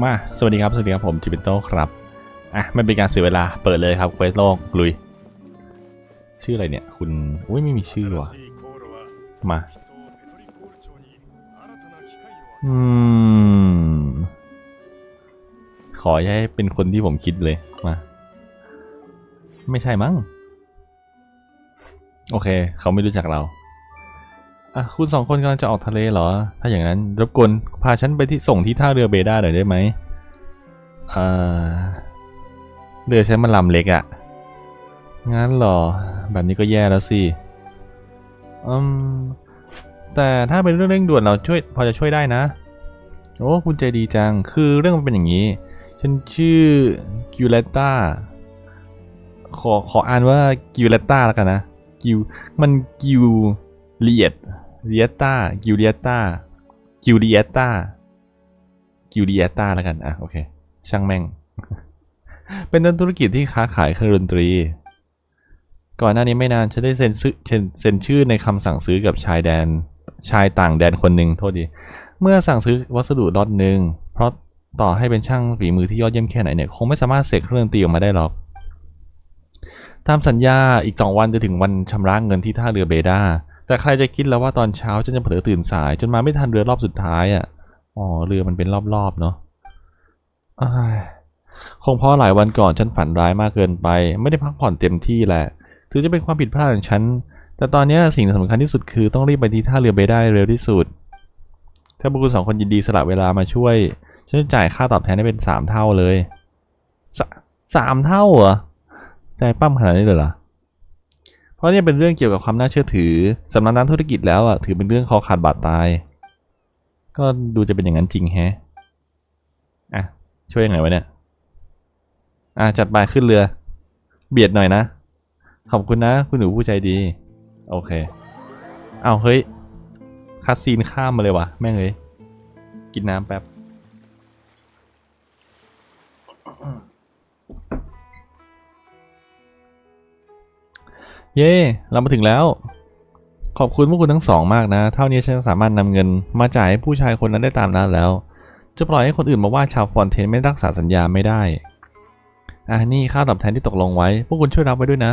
มา สวัสดีครับ สวัสดีครับ ผมจิเปิโต้ครับ อะ ไม่เป็นการเสียเวลา เปิดเลยครับเควสโลก ลุย ชื่ออะไรเนี่ย คุณ อุ้ย ไม่มีชื่อว่ะ มา อืม ขอให้เป็นคนที่ผมคิดเลย มา ไม่ใช่มั้ง โอเค เขาไม่รู้จักเรา อะคุณสองคนกำลังจะออกทะเลเหรอ ถ้าอย่างนั้นรบกวนพาฉันไปที่ส่งที่ท่าเรือเบด้าหน่อยได้ไหมเออเรือฉันมันลำเล็กอะ่ะ งั้นเหรอ แบบนี้ก็แย่แล้วสิ อืม แต่ถ้าเป็นเรื่องเร่งด่วนเราช่วยพอจะช่วยได้นะ โอ้คุณใจดีจัง คือเรื่องมันเป็นอย่างนี้ ฉันชื่อกิวเลต้า ขอขออ่านว่ากิวเลต้าแล้วกันนะ กิว มันกิว เลียตเลียต้ากิวเลียต้ากิวเลียต้ากิวเลียต้าแล้วกัน อะ โอเค ช่างแม่ง เป็นนักธุรกิจที่ค้าขายเครื่องดนตรี ก่อนหน้านี้ไม่นานฉันได้เซ็นซื้อเซ็นเซ็นชื่อในคำสั่งซื้อกับชายแดน ชายต่างแดนคนหนึ่งโทษดี เมื่อสั่งซื้อวัสดุล็อตหนึ่งเพราะต่อให้เป็นช่างฝีมือที่ยอดเยี่ยมแค่ไหนเนี่ย คงไม่สามารถเสกเครื่องดนตรีออกมาได้หรอก ตามสัญญาอีก 2 วันจะถึงวันชำระเงินที่ท่าเรือเบด้า แต่ใครจะคิดแล้วว่าตอนเช้าฉันจะเผลอตื่นสาย จนมาไม่ทันเรือรอบสุดท้ายอะ อ๋อเรือมันเป็นรอบๆเนาะคงเพราะหลายวันก่อนฉันฝันร้ายมากเกินไป ไม่ได้พักผ่อนเต็มที่แหละ ถือจะเป็นความผิดพลาดของฉัน แต่ตอนนี้สิ่งสำคัญที่สุดคือต้องรีบไปที่ท่าเรือเบด้เร็วที่สุด ถ้าพวกคุณสองคนยินดีสละเวลามาช่วย ฉันจะจ่ายค่าตอบแทนได้เป็นสามเท่าเลยสสามเท่าเหรอ ใจปั้มขนาดนี้เลยเหรอ ราะเนี่ยเป็นเรื่องเกี่ยวกับความน่าเชื่อถือสำนักด้านธุรกิจแล้วอะถือเป็นเรื่องคอขาดบาดตาย ก็ดูจะเป็นอย่างนั้นจริงแฮะอะช่วยยังไงวะเนี่ยอะจัดไปขึ้นเรือ เบียดหน่อยนะ ขอบคุณนะ คุณหนูผู้ใจดี โอเค เอาเฮ้ยคัดซีนข้ามมาเลยวะแม่งเลยกินน้ำแป๊บ เย้เรามาถึงแล้ว ขอบคุณพวกคุณทั้งสองมากนะ เท่านี้ฉันสามารถนำเงินมาจ่ายให้ผู้ชายคนนั้นได้ตามนั้นแล้ว จะปล่อยให้คนอื่นมาว่าชาวฟอนเทนไม่รักษาสัญญาไม่ได้อะนี่ค่าตอบแทนที่ตกลงไว้ พวกคุณช่วยรับไว้ด้วยนะ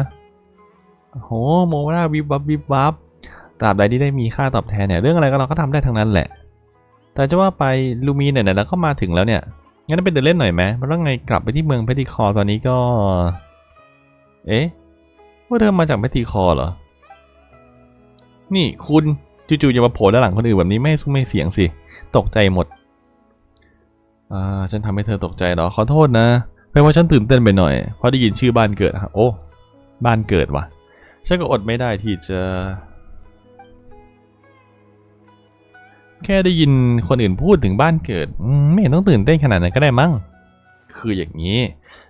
โหโมราวิบวับวิบวับตราบใดที่ได้มีค่าตอบแทนเนี่ยเรื่องอะไรก็เราก็ทำได้ทั้งนั้นแหละ แต่จะว่าไปลูมีเนี่ยเราก็มาถึงแล้วเนี่ยงั้นไปเดินเล่นหน่อยไหมมันต้องไงกลับไปที่เมืองเพติคอตอนนี้ก็ เอ๊ะ ว่าเธอมาจากแมตติคอเหรอ นี่คุณจู่ๆอย่ามาโผล่ด้านหลังคนอื่นแบบนี้ไม่ซุ้มไม่เสียงสิ ตกใจหมด อ่า ฉันทำให้เธอตกใจเหรอ ขอโทษนะ เป็นเพราะฉันตื่นเต้นไปหน่อย เพราะได้ยินชื่อบ้านเกิดอะโอ้ บ้านเกิดวะฉันก็อดไม่ได้ที่จะ แค่ได้ยินคนอื่นพูดถึงบ้านเกิด ไม่เห็นต้องตื่นเต้นขนาดนั้นก็ได้มั้ง คืออย่างนี้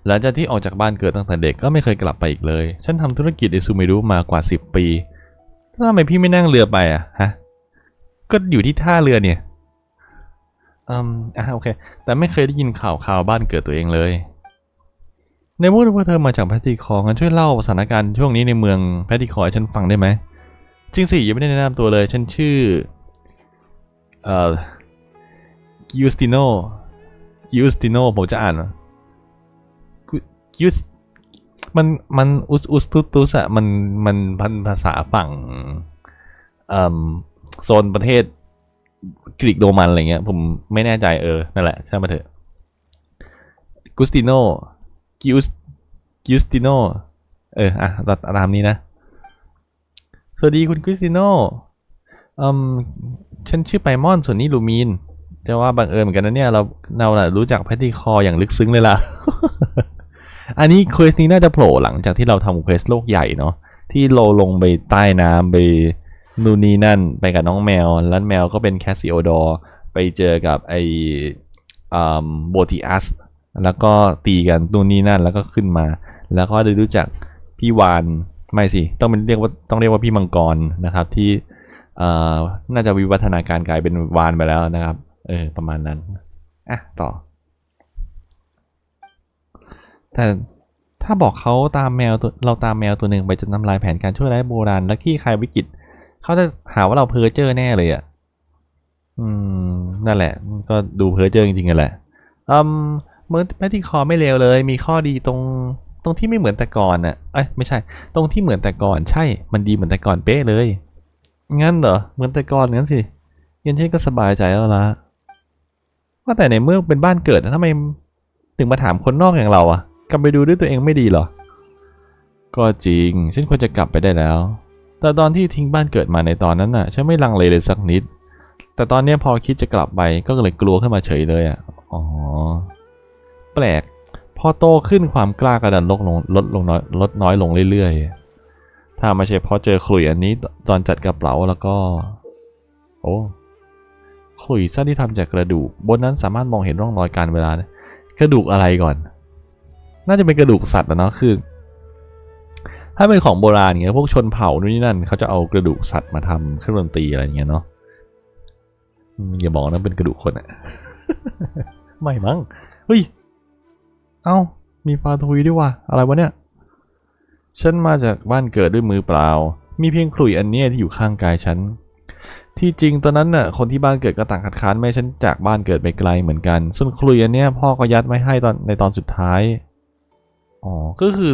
หลังจากที่ออกจากบ้านเกิดตั้งแต่เด็กก็ไม่เคยกลับไปอีกเลย ฉันทำธุรกิจในซูเมรุมากว่า 10 ปีแล้วทำไมพี่ไม่นั่งเรือไปอะฮะ ก็อยู่ที่ท่าเรือเนี่ย อืม อะโอเค แต่ไม่เคยได้ยินข่าวข่าวบ้านเกิดตัวเองเลย ในเมื่อว่าเธอมาจากแพทติคอร์งั้นช่วยเล่าสถานการณ์ช่วงนี้ในเมืองแพทติคอร์ให้ฉันฟังได้ไหม จริงสิยังไม่ได้แนะนำตัวเลย ฉันชื่อ เอ่อกิวสติโนกิวสติโนผมจะอ่าน กิวสมันมันอุสอุสตุตุสอะมันมันพันภาษาฝั่งโซนประเทศกรีกโรมันอะไรเงี้ย ผมไม่แน่ใจเออ นั่นแหละใช่มาเถอะกุสติโนกิวสกิวสติโนเออ อะตตามนี้นะ สวัสดีคุณกิวสติโนอืมฉันชื่อไปมอนส่วนนี้ลูมีนจะว่าบังเอิญเหมือนกันนะเนี่ย เราเราน่ะรู้จักแพทติคออย่างลึกซึ้งเลยล่ะ อันนี้เควสนี้น่าจะโผล่หลังจากที่เราทำเควสโลกใหญ่เนาะที่เราลงไปใต้น้ำไปนู่นนี่นั่นไปกับน้องแมว แล้วแมวก็เป็นแคสซิโอดอร์ไปเจอกับไอโบติอัสแล้วก็ตีกันนู่นนี่นั่นแล้วก็ขึ้นมา แล้วก็ได้รู้จักพี่วานไม่สิต้องเป็นเรียกว่าต้องเรียกว่าพี่มังกรนะครับที่อ่อน่าจะวิวัฒนาการกลายเป็นวานไปแล้วนะครับเออประมาณนั้นอะต่อ แต่ถ้าบอกเขาตามแมวตัวเราตามแมวตัวหนึ่งไปจนทำลายแผนการช่วยไร้โบราณและขี้คายวิกฤตเขาจะหาว่าเราเพ้อเจ้อแน่เลยอะ อืม นั่นแหละ ก็ดูเพ้อเจ้อจริงๆกันแหละอืมเมื่อแมทิคอไม่เลวเลย มีข้อดีตรงตรงที่ไม่เหมือนแต่ก่อนน่ะ เอ้ยไม่ใช่ ตรงที่เหมือนแต่ก่อน ใช่ มันดีเหมือนแต่ก่อนเป๊ะเลย งั้นเหรอ เหมือนแต่ก่อนงั้นสิงั้นฉันก็สบายใจแล้วละว่าแต่ในเมื่อเป็นบ้านเกิดทำไมถึงมาถามคนนอกอย่างเราอะ กลับไปดูด้วยตัวเองไม่ดีเหรอ ก็จริง ฉันควรจะกลับไปได้แล้ว แต่ตอนที่ทิ้งบ้านเกิดมาในตอนนั้นน่ะ ฉันไม่ลังเลเลยสักนิด แต่ตอนนี้พอคิดจะกลับไปก็เลยกลัวขึ้นมาเฉยเลยอะ อ๋อ แปลก พอโตขึ้นความกล้าก็ดันลดลงลดลงน้อยลดน้อยลงเรื่อยๆ ถ้าไม่ใช่เพราะเจอขลุ่ยอันนี้ตอนจัดกระเป๋าแล้วก็ โอ้ขลุ่ยสั้นที่ทำจากกระดูก บนนั้นสามารถมองเห็นร่องรอยการเวลากระดูกอะไรก่อน น่าจะเป็นกระดูกสัตว์นะเนาะคือ ถ้าเป็นของโบราณอย่างเงี้ยพวกชนเผ่านู่นนี่นั่นเขาจะเอากระดูกสัตว์มาทำเครื่องดนตรีอะไรอย่างเงี้ยเนาะอย่าบอกนะเป็นกระดูกคนอะไม่มั้งเฮ้ยเอ้ามีปลาทุยด้วยว่ะอะไรวะเนี่ยฉันมาจากบ้านเกิดด้วยมือเปล่า มีเพียงขลุ่ยอันเนี้ยที่อยู่ข้างกายฉัน ที่จริงตอนนั้นน่ะ คนที่บ้านเกิดก็ต่างคัดค้านไม่ฉันจากบ้านเกิดไปไกลเหมือนกัน ส่วนขลุ่ยอันเนี้ยพ่อก็ยัดไว้ให้ตอนในตอนสุดท้าย อ๋อ ก็คือ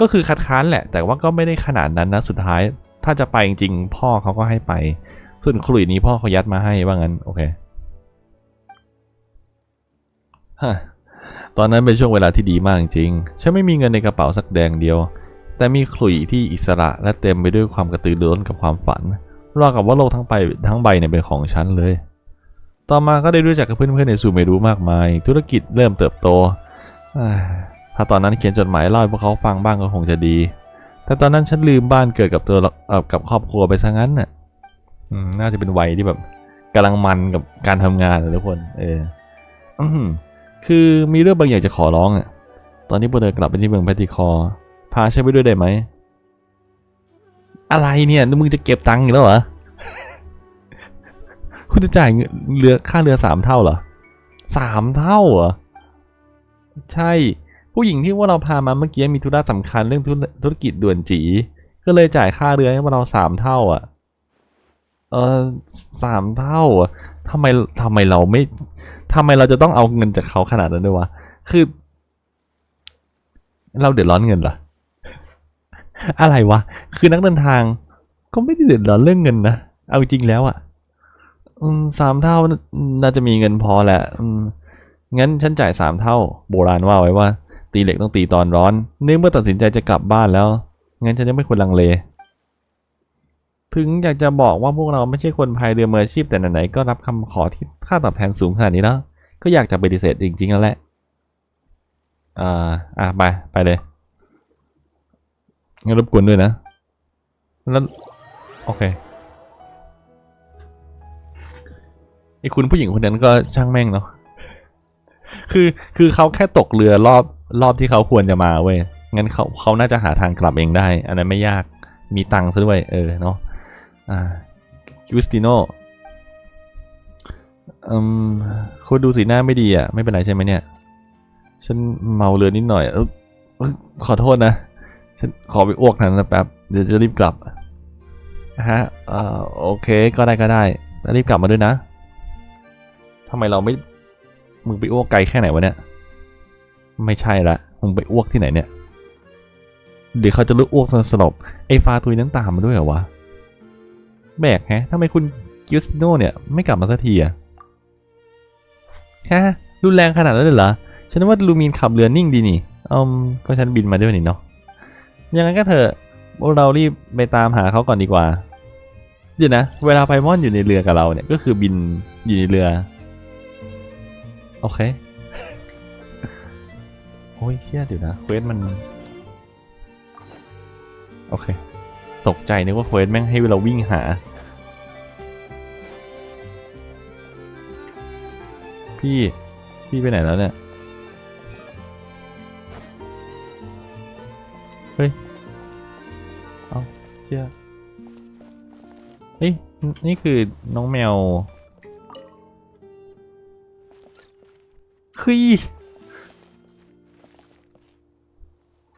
ก็คือคัดค้านแหละ แต่ว่าก็ไม่ได้ขนาดนั้นนะ สุดท้าย ถ้าจะไปจริงๆ พ่อเขาก็ให้ไป ส่วนขลุ่ยนี้พ่อเขายัดมาให้ว่างั้น โอเค ฮะ ตอนนั้นเป็นช่วงเวลาที่ดีมากจริงๆฉันไม่มีเงินในกระเป๋าสักแดงเดียว แต่มีขลุ่ยที่อิสระและเต็มไปด้วยความกระตือรือร้นกับความฝันราวกับว่าโลกทั้งใบทั้งใบเนี่ยเป็นของฉันเลย ต่อมาก็ได้รู้จักกับเพื่อนๆในซูเมรุมากมาย ธุรกิจเริ่มเติบโตอ่า ถ้าตอนนั้นเขียนจดหมายเล่าให้พวกเขาฟังบ้างก็คงจะดี แต่ตอนนั้นฉันลืมบ้านเกิดกับตัวกับครอบครัวไปซะงั้นน่ะน่าจะเป็นวัยที่แบบกำลังมันกับการทำงานนะทุกคนเอออคือมีเรื่องบางอย่างจะขอร้องอะ ตอนนี้พวกเธอกลับไปที่เมืองแพติคอร์พาฉันไปด้วยได้ไหม อะไรเนี่ยนี่มึงจะเก็บตังค์อีกแล้วเหรอ คุณจะจ่ายเงินเรือค่าเรือสามเท่าเหรอสามเท่าเหรอ ใช่ ผู้หญิงที่ว่าเราพามาเมื่อกี้มีธุระสำคัญเรื่องธุรกิจด่วนจี ก็เลยจ่ายค่าเรือให้พวกเราสามเท่าอะ เออสามเท่าอะทำไมทำไมเราไม่ทำไมเราจะต้องเอาเงินจากเขาขนาดนั้นด้วยวะ คือ เราเดือดร้อนเงินเหรอ อะไรวะ คือนักเดินทาง ก็ไม่ได้เดือดร้อนเรื่องเงินนะ เอาจริงแล้วอะสามเท่าน่าจะมีเงินพอแหละงั้นฉันจ่ายสามเท่า โบราณว่าไว้ว่า ตีเหล็กต้องตีตอนร้อนเนื่องเมื่อตัดสินใจจะกลับบ้านแล้ว งั้นฉันจะไม่ควรลังเล ถึงอยากจะบอกว่าพวกเราไม่ใช่คนพายเรือมืออาชีพแต่ไหนๆก็รับคำขอที่ค่าตอบแทนสูงขนาดนี้แล้ว ก็อยากจะปฏิเสธจริงๆแล้วแหละ อ่า อะไป ไปเลยงั้นรบกวนด้วยนะ แล้ว โอเคไอ้คุณผู้หญิงคนนั้นก็ช่างแม่งเนาะ คือ คือเขาแค่ตกเรือรอบ รอบที่เขาควรจะมาเว้ยงั้นเขาเขาน่าจะหาทางกลับเองได้ อันนั้นไม่ยากมีตังค์ซะด้วย เออเนาะอ่ายูสติโนอืมคุณดูสีหน้าไม่ดีอะ ไม่เป็นไรใช่ไหมเนี่ย ฉันเมาเรือนิดหน่อยเออขอโทษนะ ฉันขอไปอ้วกทันนะแป๊บเดี๋ยวจะรีบกลับฮะเอ่อโอเคก็ได้ก็ได้แต่รีบกลับมาด้วยนะทำไมเราไม่มึงไปอ้วกไกลแค่ไหนวะเนี่ย ไม่ใช่ละมึงไปอ้วกที่ไหนเนี่ย เดี๋ยวเขาจะลุกอ้วกสลบไอ้ฟาทุยนั้นตามมาด้วยเหรอวะแบกแฮะทำไมคุณกิวสโนเนี่ยไม่กลับมาสักทีอะฮะรุนแรงขนาดนั้นเลยเหรอ ฉันว่าลูมีนขับเรือนิ่งดีนี่อืมก็ฉันบินมาด้วยนี่เนาะ ยังไงก็เถอะเรารีบไปตามหาเขาก่อนดีกว่า เดี๋ยวนะ เวลาไพมอนอยู่ในเรือกับเราเนี่ย ก็คือบินอยู่ในเรือ โอเค อ้ยเชี่ยเดี๋ยวนะเควสมัน โอเค ตกใจนึกว่าเควสแม่งให้เราวิ่งหา พี่ พี่ไปไหนแล้วเนี่ย เฮ้ย เอาเชี่ยเฮ้ย นี่คือน้องแมวเฮ้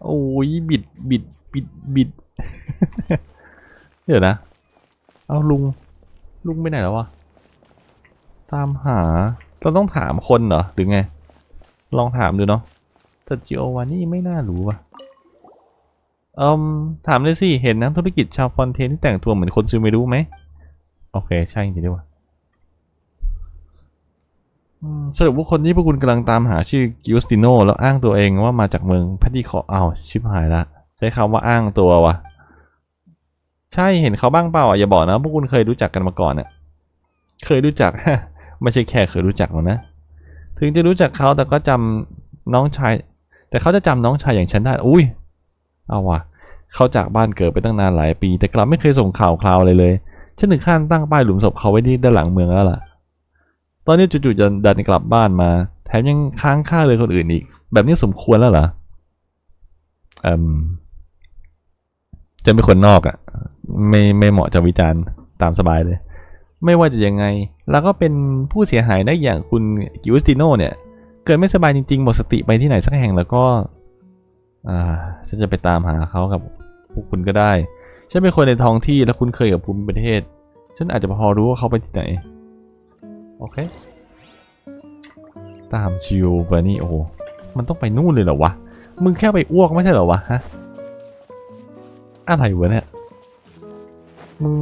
โอ้ยบิดบิดบิดบิด เดี๋ยวนะ เอาลุง ลุงไปไหนแล้ววะ ตามหา เราต้องถามคนเหรอ หรือไง ลองถามดูเนาะแต่จิโอวานี่ไม่น่ารู้ว่ะเอืมถามเลยสิ เห็นนักธุรกิจชาวฟอนเทนที่แต่งตัวเหมือนคนซูเมรุไหม โอเค ใช่จริงด้วยว่ะ สรุปว่าคนที่พวกคุณกำลังตามหาชื่อกิวสติโนแล้วอ้างตัวเองว่ามาจากเมืองแพทติคอเอาชิบหายละ ใช้คำว่าอ้างตัววะใช่เห็นเขาบ้างเปล่าอะอย่าบอกนะพวกคุณเคยรู้จักกันมาก่อนเนี่ยเคยรู้จักไม่ใช่แค่เคยรู้จักหรอกนะ ถึงจะรู้จักเขาแต่ก็จำน้องชาย แต่เขาจะจำน้องชายอย่างฉันได้อุ้ยเอาว่ะเขาจากบ้านเกิดไปตั้งนานหลายปี แต่กลับไม่เคยส่งข่าวคราวอะไรเลยฉันถึงขั้นตั้งป้ายหลุมศพเขาไว้ที่ด้านหลังเมืองแล้วล่ะ ตอนนี้จู่ๆจะดันกลับบ้านมา แถมยังค้างค่าเลยคนอื่นอีก แบบนี้สมควรแล้วเหรออืมจะเป็นคนนอกอะ่ะ ไม่ไม่เหมาะจะวิจารณ์ตามสบายเลย ไม่ว่าจะยังไง แล้วก็เป็นผู้เสียหายได้อย่างคุณกิวสติโนเนี่ย เกิดไม่สบายจริงๆ หมดสติไปที่ไหนสักแห่งแล้วก็ อ่าฉันจะไปตามหาเขากับพวกคุณก็ได้ ฉันเป็นคนในท้องที่และคุ้นเคยกับภูมิประเทศ ฉันอาจจะพอรู้ว่าเขาไปที่ไหน โอเค ตามชิวบานี่โอ้โหมันต้องไปนู่นเลยเหรอวะ มึงแค่ไปอ้วกไม่ใช่เหรอวะฮะ อะไรวะเนี่ย มึง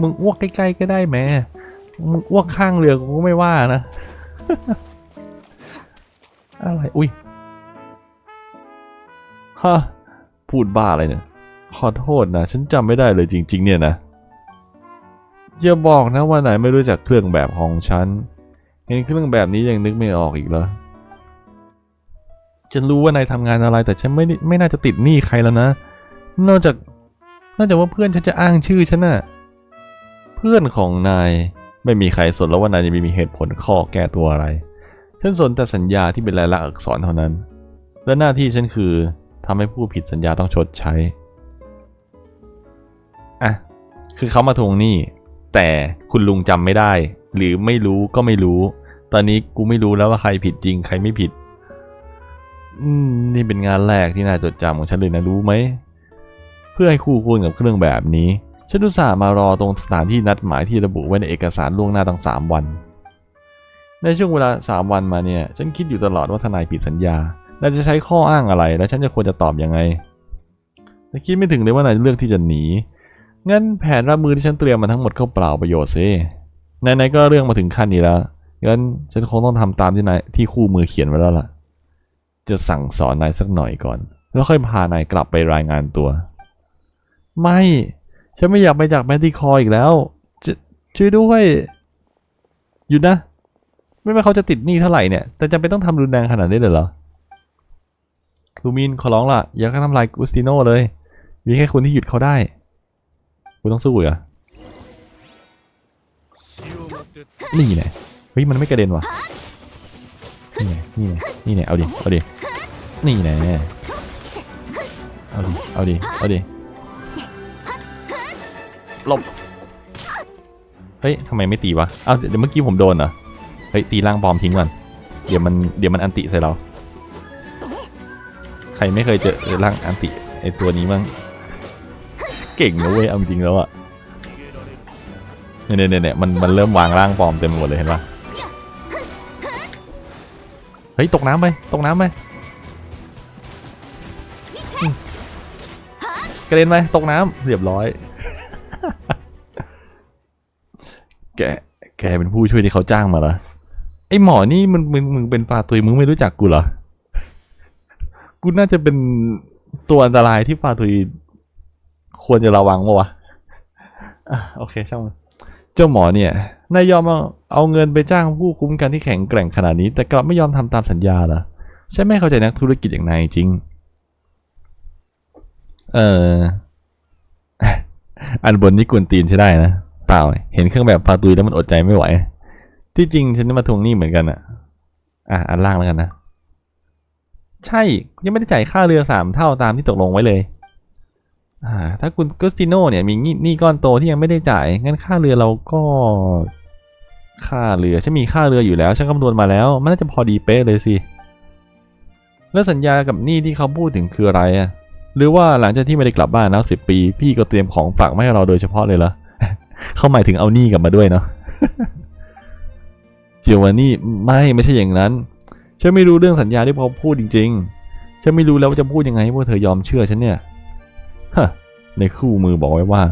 มึงอ้วกใกล้ๆก็ได้แม่มึงอ้วกข้างเรือกูก็ไม่ว่านะ อะไร อุ้ยฮะพูดบ้าอะไรเนี่ย ขอโทษนะ ฉันจำไม่ได้เลยจริง ๆ เนี่ยนะ อย่าบอกนะว่านายไม่รู้จักเครื่องแบบของฉัน เห็นเครื่องแบบนี้ยังนึกไม่ออกอีกเหรอ ฉันรู้ว่านายทำงานอะไรแต่ฉันไม่ไม่น่าจะติดหนี้ใครแล้วนะ นอกจากนอกจากว่าเพื่อนฉันจะอ้างชื่อฉันน่ะ เพื่อนของนายไม่มีใครสนแล้วว่านายจะมีเหตุผลข้อแก้ตัวอะไร ฉันสนแต่สัญญาที่เป็นลายลักษณ์อักษรเท่านั้น และหน้าที่ฉันคือทำให้ผู้ผิดสัญญาต้องชดใช้ อะ คือเขามาทวงหนี้ แต่คุณลุงจำไม่ได้ หรือไม่รู้ก็ไม่รู้ ตอนนี้กูไม่รู้แล้วว่าใครผิดจริง ใครไม่ผิด อืมนี่เป็นงานแรกที่น่าจดจำของฉันเลยนะรู้ไหม เพื่อให้คู่ควรกับเครื่องแบบนี้ ฉันอุตส่าห์มารอตรงสถานที่นัดหมายที่ระบุไว้ในเอกสารล่วงหน้าตั้งสามวัน ในช่วงเวลาสามวันมาเนี่ย ฉันคิดอยู่ตลอดว่าทนายผิดสัญญานาจะใช้ข้ออ้างอะไร และฉันจะควรจะตอบยังไงแต่คิดไม่ถึงเลยว่านายเลือกที่จะหนี งั้นแผนรับมือที่ฉันเตรียมมาทั้งหมดก็เปล่าประโยชน์ซิไหนๆก็เรื่องมาถึงขั้นนี้แล้วงั้นฉันคงต้องทำตามที่นายที่คู่มือเขียนไว้แล้วล่ะ จะสั่งสอนนายสักหน่อยก่อน แล้วค่อยพานายกลับไปรายงานตัว ไม่ ฉันไม่อยากไปจากแมนติคออีกแล้วช่วยด้วยหยุดนะ ไม่ว่าเขาจะติดหนี้เท่าไหร่เนี่ย แต่จำเป็นต้องทำรุนแรงขนาดนี้เลยเหรอลูมินขอร้องล่ะ อย่าทำลายกุสติโนเลย มีแค่คุณที่หยุดเขาได้ คุณต้องสู้เหรอนี่ไงเฮ้ยมันไม่กระเด็นว่ะนี่ไงนี่ไงนี่ไงเอาดิเอาดินี่ไงเอาดิเอาดิเอาดิหลบเฮ้ยทำไมไม่ตีวะเอ้าเดี๋ยวเมื่อกี้ผมโดนเหรอเฮ้ยตีร่างปลอมทิ้งก่อนเดี๋ยวมันเดี๋ยวมันอันติใส่เรา ใครไม่เคยเจอร่างอันติไอตัวนี้มั้ง เก่งนะเว้ยเอาจริงแล้วอะเนี่ยเนี่ยเนี่ยมันมันเริ่มวางร่างปลอมเต็มหมดเลยเห็นปะเฮ้ยตกน้ำไปตกน้ำไปกระเด็นไปตกน้ำเรียบร้อย แกแกเป็นผู้ช่วยที่เขาจ้างมาเหรอไอหมอนี่มึงมึงมึงเป็นปลาตุยมึงไม่รู้จักกูเหรอกูน่าจะเป็นตัวอันตรายที่ปลาตุย ควรจะระวังวะวะโอเคช่างมันเจ้าหมอเนี่ยนายยอมเอาเงินไปจ้างผู้คุ้มกันที่แข็งแกร่งขนาดนี้ แต่กลับไม่ยอมทำตามสัญญาเหรอฉันไม่เข้าใจนักธุรกิจอย่างนายจริง เอออันบนนี่กวนตีนใช่ได้นะเปล่าเห็นเครื่องแบบพาตุยแล้วมันอดใจไม่ไหว ที่จริงฉันมาทวงหนี้เหมือนกันอะอะอันล่างแล้วกันนะ ใช่ยังไม่ได้จ่ายค่าเรือสามเท่าตามที่ตกลงไว้เลย ถ้าคุณกุสติโนเนี่ยมีหนี้ก้อนโตที่ยังไม่ได้จ่าย งั้นค่าเรือเราก็ ค่าเรือฉันมีค่าเรืออยู่แล้วฉันคำนวณมาแล้วมันน่าจะพอดีเป๊ะเลยสิ แล้วสัญญากับหนี้ที่เขาพูดถึงคืออะไรอะหรือว่าหลังจากที่ไม่ได้กลับบ้านแล้วสิบปี พี่ก็เตรียมของฝากมาให้เราโดยเฉพาะเลยเหรอเขาหมายถึงเอาหนี้กลับมาด้วยเนาะเจวานี่ไม่ไม่ใช่อย่างนั้นฉันไม่รู้เรื่องสัญญาที่เขาพูดจริงๆฉันไม่รู้แล้วว่าจะพูดยังไงให้พวกเธอยอมเชื่อฉันเนี่ย ในคู่มือบอกไว้ว่า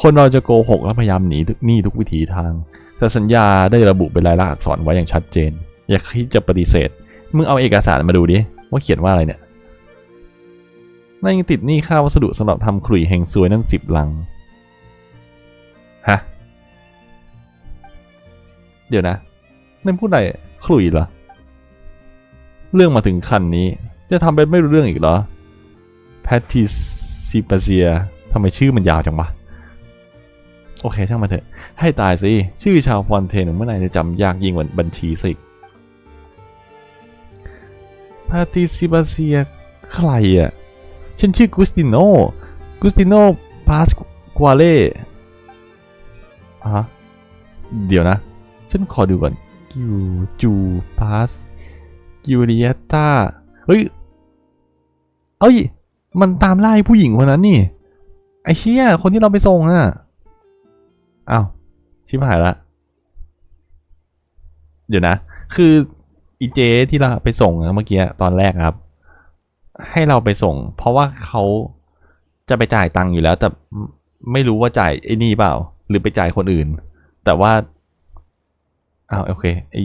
คนเราจะโกหกและพยายามหนีทุกหนี้ทุกวิถีทาง แต่สัญญาได้ระบุเป็นลายลักษณ์อักษรไว้อย่างชัดเจน อย่าคิดจะปฏิเสธ มึงเอาเอกสารมาดูดิ ว่าเขียนว่าอะไรเนี่ยนั่นยังติดหนี้ค่าวัสดุสำหรับทำขลุ่ยเฮงซวยนั่นสิบลัง ฮะ เดี๋ยวนะนั่นพูดอะไรขลุ่ยเหรอ เรื่องมาถึงขั้นนี้ จะทำเป็นไม่รู้เรื่องอีกเหรอแพทติ ซิปาเซียทำไมชื่อมันยาวจังวะ โอเค ช่างมันเถอะ ให้ตายสิ ชื่อชาวฟอนเทนเมื่อไหร่จะจำยากยิ่งกว่าบัญชีสิพาติซิปาเซียใครอะ ฉันชื่อกุสติโน กุสติโนพาสควาเล่ฮะเดี๋ยวนะ ฉันขอดูก่อน กิวจูพาสกิวเริยตาเฮ้ย เอ้ย มันตามไล่ผู้หญิงคนนั้นนี่ ไอเชี่ยคนที่เราไปส่งน่ะอ้าวชิบหายละ เดี๋ยวนะ คืออีเจที่เราไปส่งเมื่อกี้ตอนแรกครับ ให้เราไปส่ง เพราะว่าเขาจะไปจ่ายตังค์อยู่แล้ว แต่ไม่ไม่รู้ว่าจ่ายไอ้นี่เปล่า หรือไปจ่ายคนอื่น แต่ว่าอ้าวโอเคไอ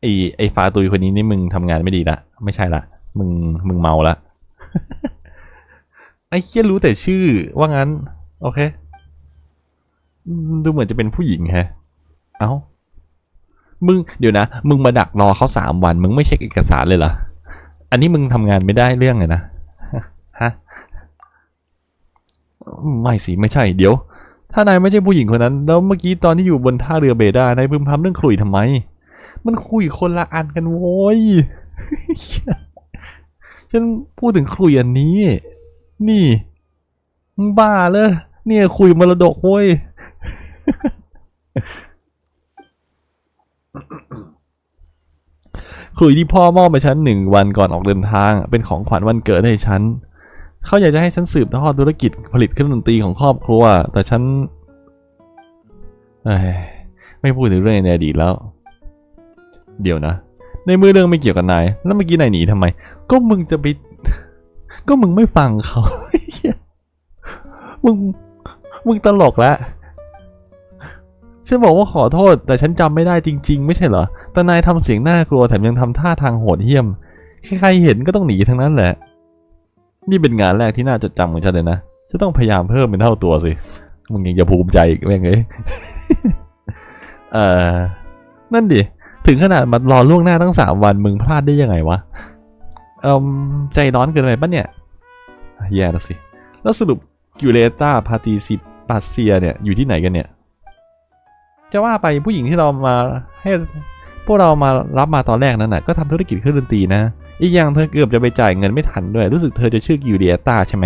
ไอไอฟ้าตุยคนนี้นี่มึงทำงานไม่ดีละไม่ใช่ละมึงมึงเมาละ ไอ้เคียรู้แต่ชื่อว่างั้น โอเค ดูเหมือนจะเป็นผู้หญิงแฮะ เอ้า มึงเดี๋ยวนะ มึงมาดักรอเขาสามวัน มึงไม่เช็คเอกสารเลยเหรอ อันนี้มึงทำงานไม่ได้เรื่องเลยนะ ฮะ ไม่สิ ไม่ใช่ เดี๋ยว ถ้านายไม่ใช่ผู้หญิงคนนั้น แล้วเมื่อกี้ตอนที่อยู่บนท่าเรือเบดานายพึมพำเรื่องขลุ่ยทำไม มันคุยคนละอันกันโว้ยฉันพูดถึงขลุ่ยอันนี้ นี่มึงบ้าเลยเนี่ยคุยมรดกเว้ยขลุ่ยที่พ่อมอบไปฉันหนึ่งวันก่อนออกเดินทาง เป็นของขวัญวันเกิดให้ฉันเขาอยากจะให้ฉันสืบทอดธุรกิจผลิตเครื่องดนตรีของครอบครัว แต่ฉันไม่พูดถึงเรื่องในอดีตแล้ว เดี๋ยวนะ ในมือเรื่องไม่เกี่ยวกับนาย แล้วเมื่อกี้นายหนีทำไม ก็มึงจะไป ก็มึงไม่ฟังเขามึง มึงตลกแล้วฉันบอกว่าขอโทษ แต่ฉันจำไม่ได้จริง ๆ ไม่ใช่เหรอ แต่นายทำเสียงน่ากลัวแถมยังทำท่าทางโหดเหี้ยม ใครๆเห็นก็ต้องหนีทั้งนั้นแหละ นี่เป็นงานแรกที่น่าจดจำของฉันเลยนะ จะต้องพยายามเพิ่มเป็นเท่าตัวสิ มึงยังจะภูมิใจอีกแม่งเลยเอ่อนั่นดิ ถึงขนาดมารอล่วงหน้าตั้งสามวันมึงพลาดได้ยังไงวะ เอ่มใจร้อนเกินไปปะเนี่ยแย่แล้วสิ แล้วสรุปกิเลต้าพาติซิปาเซียเนี่ย อยู่ที่ไหนกันเนี่ย จะว่าไปผู้หญิงที่เรามาให้พวกเรามารับมาตอนแรกนั้นน่ะก็ทำธุรกิจเครื่องดนตรีนะ อีกอย่างเธอเกือบจะไปจ่ายเงินไม่ทันด้วย รู้สึกเธอจะชื่อกิวเดียตาใช่ไหม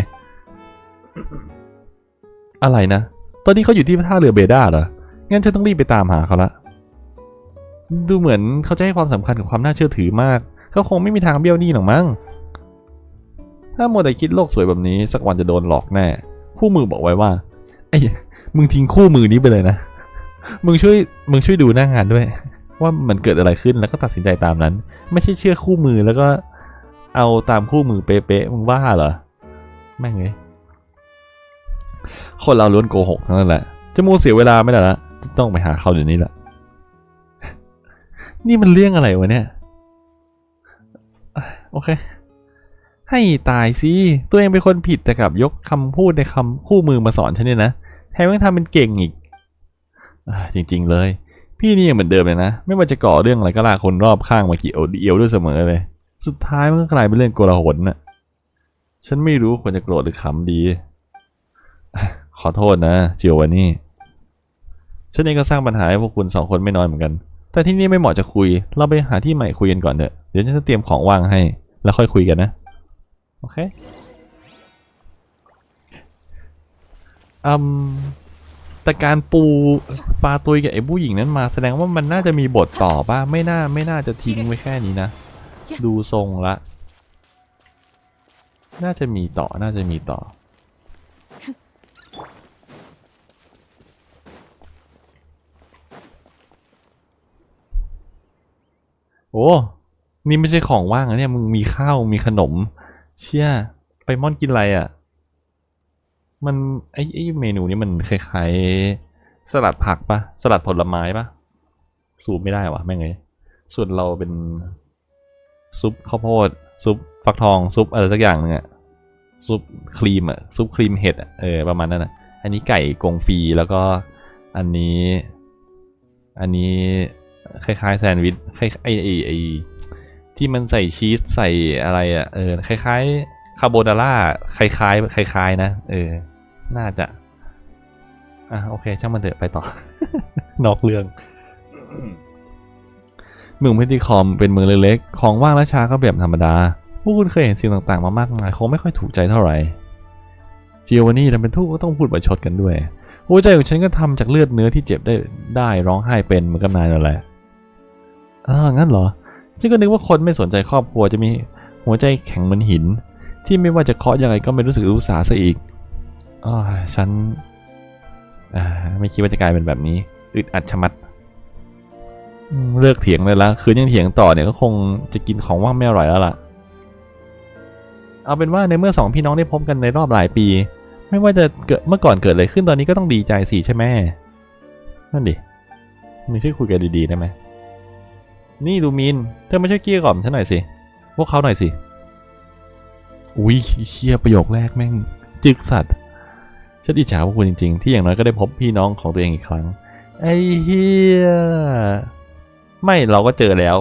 อะไรนะ ตอนนี้เขาอยู่ที่ท่าเรือเบด้าเหรอ งั้นฉันต้องรีบไปตามหาเขาละ ดูเหมือนเขาจะให้ความสำคัญกับความน่าเชื่อถือมาก เขาคงไม่มีทางเบี้ยวหนี้หรอกมั้ง ถ้าโมแต่คิดโลกสวยแบบนี้ สักวันจะโดนหลอกแน่ คู่มือบอกไว้ว่า ไอ้ มึงทิ้งคู่มือนี้ไปเลยนะ มึงช่วย มึงช่วยดูหน้างานด้วย ว่ามันเกิดอะไรขึ้นแล้วก็ตัดสินใจตามนั้น ไม่ใช่เชื่อคู่มือแล้วก็เอาตามคู่มือเป๊ะๆ มึงว่าเหรอ แม่งเลยคนเราล้วนโกหกทั้งนั้นแหละ จะมูเสียเวลาไม่ได้ละ จะต้องไปหาเขาเดี๋ยวนี้แหละ นี่มันเรื่องอะไรวะเนี่ย โอเค ให้ตายสิตัวเองเป็นคนผิดแต่กลับยกคำพูดในคำคู่มือมาสอนฉันเนี่ยนะแถมยังทำเป็นเก่งอีกอจริง ๆ เลย พี่นี่ยังเหมือนเดิมเลยนะ ไม่ว่าจะก่อเรื่องอะไรก็ลากคนรอบข้างมาเกี่ยวเดียวด้วยเสมอเลย สุดท้ายมันก็กลายเป็นเรื่องโกลาหลน่ะฉันไม่รู้ควรจะโกรธหรือขำดี ขอโทษนะเจียววันนี่ฉันเองก็สร้างปัญหาให้พวกคุณสองคนไม่น้อยเหมือนกัน แต่ที่นี่ไม่เหมาะจะคุย เราไปหาที่ใหม่คุยกันก่อนเถอะ เดี๋ยวฉันจะเตรียมของว่างให้ แล้วค่อยคุยกันนะ โอเคอืมแต่การปูปลาตุยกับไอ้ผู้หญิงนั้นมาแสดงว่ามันน่าจะมีบทต่อป่ะ ไม่น่าไม่น่าจะทิ้งไว้แค่นี้นะ ดูทรงละ น่าจะมีต่อน่าจะมีต่ออโอ้ นี่ไม่ใช่ของว่างนะเนี่ยมึงมีข้าวมีขนม เชี่ยไปม่อนกินอะไรอะ่ะ มันไอไอเมนูนี้มันคล้ายๆสลัดผักปะสลัดผลไม้ปะสูบไม่ได้วะแม่งไงส่วนเราเป็น ซุปข้าวโพด ซุปฟักทองซุปอะไรสักอย่างหนึงอะซุปครีมอะซุปครีมเห็ดอะเออประมาณนั้นอะอันนี้ไก่กงฟรีแล้วก็อันนี้ อันนี้คล้ายๆแซนด์วิชคล้ายไอไอไอ ที่มันใส่ชีสใส่อะไรอะเออคล้ายๆคาโบนาร่าคล้ายๆคล้ายๆนะเออ น่าจะ อะโอเค ช่างมันเถอะไปต่อ นอกเรื่องเมืองพิธีคอมเป็นเมืองเล็กๆ ของว่างและชาก็แบบธรรมดา พวกคุณเคยเห็นสิ่งต่างๆ มามากมายคงไม่ค่อยถูกใจเท่าไหร่เจียววันนี้ทำเป็นทุกข์ก็ต้องพูดประชดกันด้วยหัวใจของฉันก็ทำจากเลือดเนื้อที่เจ็บได้ได้ร้องไห้เป็นเหมือนกับนายนั่นแหละอ่างั้นเหรอ ฉันก็นึกว่าคนไม่สนใจครอบครัวจะมีหัวใจแข็งเหมือนหิน ที่ไม่ว่าจะเคาะยังไงก็ไม่รู้สึกรู้สาซะอีกอ่าฉันไม่คิดว่าจะกลายเป็นแบบนี้ อึดอัดชะมัด เลิกเถียงเลยละคืนยังเถียงต่อเนี่ยก็คงจะกินของว่างไม่อร่อยแล้วล่ะ เอาเป็นว่าในเมื่อสองพี่น้องได้พบกันในรอบหลายปี ไม่ว่าจะเกิดเมื่อก่อนเกิดอะไรขึ้นตอนนี้ก็ต้องดีใจสิใช่ไหมนั่นดิไม่ช่วยคุยกันดีๆได้ไหม นี่ลูมิน เธอมาช่วยเกลี้ยกล่อมฉันหน่อยสิ พวกเขาหน่อยสิ อุ้ยเชียประโยคแรกแม่ง จึกสัตว์ฉันอิจฉาพวกคุณจริงๆ ที่อย่างน้อยก็ได้พบพี่น้องของตัวเองอีกครั้ง ไอ้เฮียไม่เราก็เจอแล้ว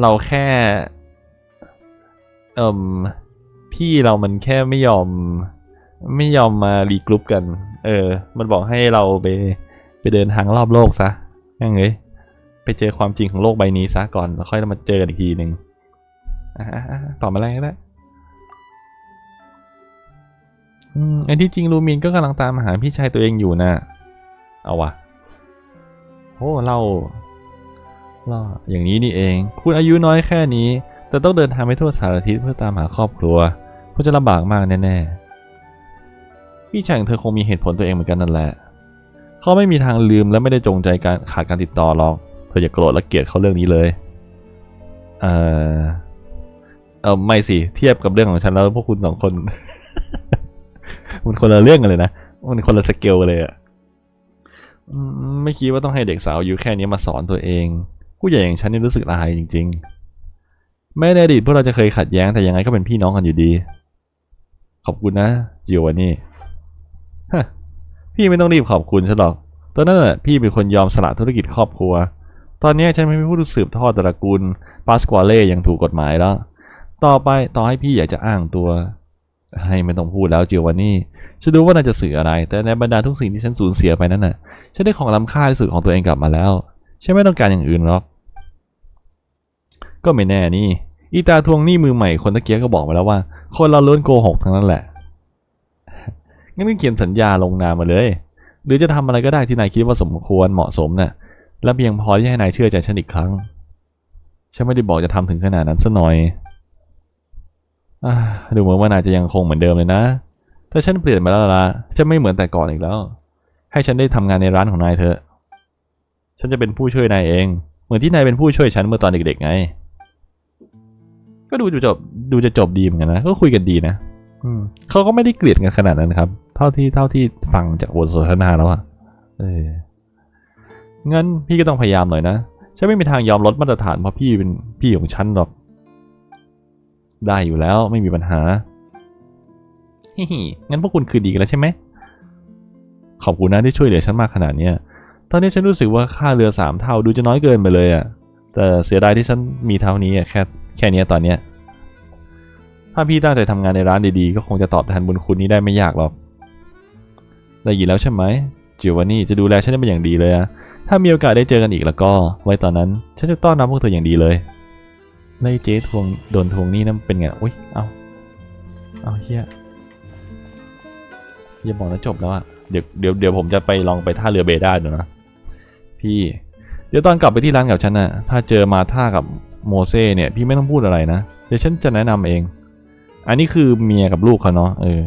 เราแค่เอ่มพี่เรามันแค่ไม่ยอม ไม่ยอมมารีกรุ๊ปกัน เออ มันบอกให้เราไป ไปเดินทางรอบโลกซะยังไง ไปเจอความจริงของโลกใบนี้ซะก่อนแล้วค่อยมาเจอกันอีกทีหนึ่งต่อมาแรกได้อืมอันที่จริงลูมินก็กำลังตามหาพี่ชายตัวเองอยู่นะเอาวะโอ้เล่าเล่าอย่างนี้นี่เอง คุณอายุน้อยแค่นี้ แต่ต้องเดินทางไปทั่วสารทิศเพื่อตามหาครอบครัวคงจะลำบากมากแน่ๆพี่ชายของเธอคงมีเหตุผลตัวเองเหมือนกันนั่นแหละ เขาไม่มีทางลืมและไม่ได้จงใจการขาดการติดต่อหรอก ออย่าโกรธและเกลียดเขาเรื่องนี้เลย เออเออไม่สิ เทียบกับเรื่องของฉันแล้วพวกคุณสองคน มันคนละเรื่องกันเลยนะ มันคนละสเกลเลยอะไม่คิดว่าต้องให้เด็กสาวอายู่แค่นี้มาสอนตัวเอง ผู้ใหญ่อย่างฉันนี่รู้สึกละอายจริง ๆ แม้ในอดีตพวกเราจะเคยขัดแย้งแต่ยังไงก็เป็นพี่น้องกันอยู่ดี ขอบคุณนะจิโอวานี่พี่ไม่ต้องรีบขอบคุณฉันหรอก ตอนนั้นน่ะพี่เป็นคนยอมสละธุรกิจครอบครัว ตอนนี้ฉันไม่เป็นผู้สืบทอดตระกูลปาสควาเล่อย่างถูกกฎหมายแล้ว ต่อไปต่อให้พี่อยากจะอ้างตัว ให้ไม่ต้องพูดแล้วจิโอวานี่ฉันรู้ว่านายจะสื่ออะไร แต่ในบรรดาทุกสิ่งที่ฉันสูญเสียไปนั้นน่ะ ฉันได้ของล้ำค่าที่สุดของตัวเองกลับมาแล้ว ฉันไม่ต้องการอย่างอื่นหรอก ก็ไม่แน่นี่ อีตาทวงหนี้มือใหม่คนตะเกียก็บอกมาแล้วว่า คนเราล้วนโกหกทั้งนั้นแหละ งั้นก็เขียนสัญญาลงนามมาเลย หรือจะทำอะไรก็ได้ที่นายคิดว่าสมควรเหมาะสมน่ะ และเพียงพอที่ให้นายเชื่อใจฉันอีกครั้ง ฉันไม่ได้บอกจะทำถึงขนาดนั้นซะหน่อยอดูเหมือนว่านายจะยังคงเหมือนเดิมเลยนะ ถ้าฉันเปลี่ยนไปแล้วล่ะจะไม่เหมือนแต่ก่อนอีกแล้ว ให้ฉันได้ทำงานในร้านของนายเถอะ ฉันจะเป็นผู้ช่วยนายเอง เหมือนที่นายเป็นผู้ช่วยฉันเมื่อตอนเด็กๆไง ก็ดูจะจบ ดูจะจบดีเหมือนกันนะ ก็คุยกันดีนะ อืมเขาก็ไม่ได้เกลียดกันขนาดนั้นครับ เท่าที่ เท่าที่ฟังจากบทสนทนาแล้วอะเออ งั้นพี่ก็ต้องพยายามหน่อยนะ ฉันไม่มีทางยอมลดมาตรฐานเพราะพี่เป็นพี่ของฉันหรอก ได้อยู่แล้วไม่มีปัญหาฮิฮิงั้นพวกคุณคือดีกันแล้วใช่ไหม ขอบคุณนะที่ช่วยเหลือฉันมากขนาดเนี้ยตอนนี้ฉันรู้สึกว่าค่าเรือสามเท่าดูจะน้อยเกินไปเลยอะแต่เสียดายที่ฉันมีเท่านี้อะแค่แค่นี้ตอนเนี้ย ถ้าพี่ตั้งใจทำงานในร้านดีๆ ก็คงจะตอบแทนบุญคุณนี้ได้ไม่ยากหรอก ได้ยินแล้วใช่ไหมจิววานี่จะดูแลฉันได้เป็นอย่างดีเลยอะ ถ้ามีโอกาสได้เจอกันอีกแล้วก็ ไว้ตอนนั้น ฉันจะต้อนรับพวกเธออย่างดีเลยไล่เจ๊ทวงโดนทวงนี่นั่นเป็นไง อุ้ย เอา เอาเฮียอย่าบอกนะจบแล้วอะเดี๋ยวเดี๋ยวเดี๋ยวผมจะไปลองไปท่าเรือเบด้าดูนะ พี่ เดี๋ยวตอนกลับไปที่ร้านกับฉันน่ะถ้าเจอมาท่ากับโมเซ่เนี่ย พี่ไม่ต้องพูดอะไรนะ เดี๋ยวฉันจะแนะนำเอง อันนี้คือเมียกับลูกเขาเนาะ เออ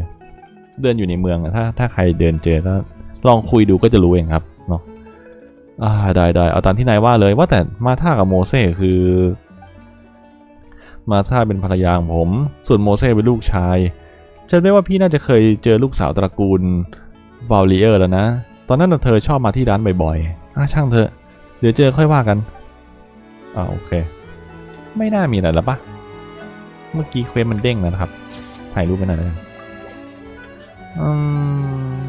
เดินอยู่ในเมือง ถ้าถ้าใครเดินเจอก็ลองคุยดูก็จะรู้เองครับ อ่าได้ได้เอาตามที่นายว่าเลยว่าแต่มาท่ากับโมเซ่คือ มาท่าเป็นภรรยาของผม ส่วนโมเซ่เป็นลูกชายจำได้ว่าพี่น่าจะเคยเจอลูกสาวตระกูลวาลเลียร์แล้วนะ ตอนนั้นเธอชอบมาที่ร้านบ่อยๆอะช่างเถอะ เดี๋ยวเจอค่อยว่ากันอ่าโอเค ไม่น่ามีอะไรแล้วปะเมื่อกี้เควสมันเด้งแล้วนะครับ ถ่ายรูปไปหน่อยแล้วกันอืม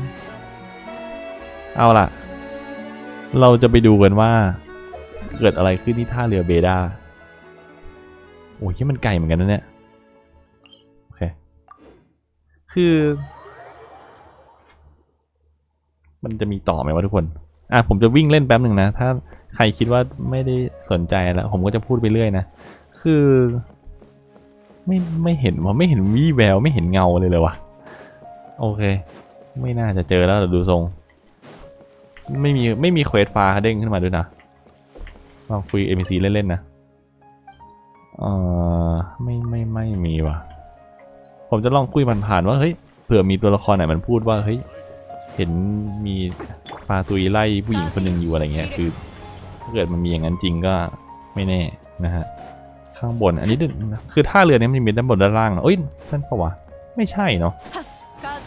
เอาล่ะ เราจะไปดูกันว่า เกิดอะไรขึ้นที่ท่าเรือเบดาโอ้ยที่มันไกลเหมือนกันนะเนี่ยโอเคคือ มันจะมีต่อไหมวะทุกคนอะผมจะวิ่งเล่นแป๊บหนึ่งนะ ถ้าใครคิดว่าไม่ได้สนใจแล้ว ผมก็จะพูดไปเรื่อยนะ คือ ไม่ไม่เห็นผมไม่เห็นวี่แวว ไม่เห็นเงาเลยเลยวะโอเค ไม่น่าจะเจอแล้วดูทรง ไม่มีไม่มีเควสฟ้าเด้งขึ้นมาด้วยนะลองคุย NPC เล่น ๆ นะ เออไม่ไม่ไม่มีว่ะ ผมจะลองคุยผ่านๆว่า เฮ้ย เผื่อมีตัวละครไหนมันพูดว่า เฮ้ย เห็นมีปลาตุยไล่ผู้หญิงคนหนึ่งอยู่อะไรเงี้ย คือ ถ้าเกิดมันมีอย่างนั้นจริงก็ไม่แน่นะฮะ ข้างบน อันนี้คือท่าเรือนี้มันมีด้านบนด้านล่างเหรอเอ้ยนั่นปะวะ ไม่ใช่เนาะ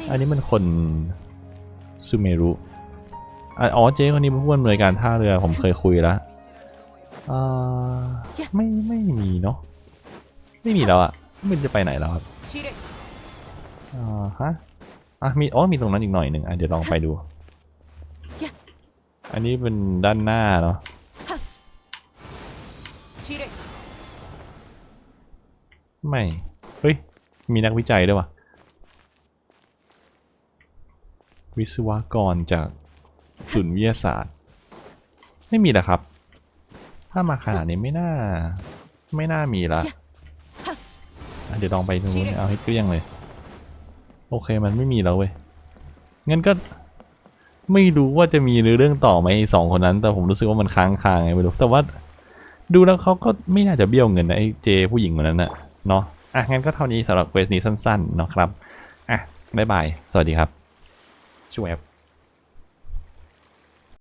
อันนี้มันคนซูเมรุ อะอ๋อเจ๊คนนี้เป็นผู้อำนวยการท่าเรือผมเคยคุยแล้วอ่าไม่ไม่มีเนาะไม่มีแล้วอะมันจะไปไหนแล้วครับอ่าฮะอะมีอ๋อมีตรงนั้นอีกหน่อยหนึ่งอะเดี๋ยวลองไปดู อันนี้เป็นด้านหน้าเนาะไม่ เฮ้ย มีนักวิจัยด้วยวะวิศวกรจาก ศูนย์วิทยาศาสตร์ ไม่มีนะครับ ถ้ามาขนาดนี้ไม่น่า ไม่น่ามีละเดี๋ยวลองไปตรงนู้นเอาให้เกลี้ยงเลย โอเคมันไม่มีแล้วเว้ยงั้นก็ไม่รู้ว่าจะมีเรื่องต่อไหมสองคนนั้น แต่ผมรู้สึกว่ามันค้างคางไงไม่รู้แต่ว่า ดูแล้วเขาก็ไม่น่าจะเบี้ยวเงินนะไอ้เจผู้หญิงคนนั้นน่ะเนาะอะงั้นก็เท่านี้สำหรับเควสนี้สั้นๆเนาะครับอะบ๊ายบาย สวัสดีครับช่วยครับ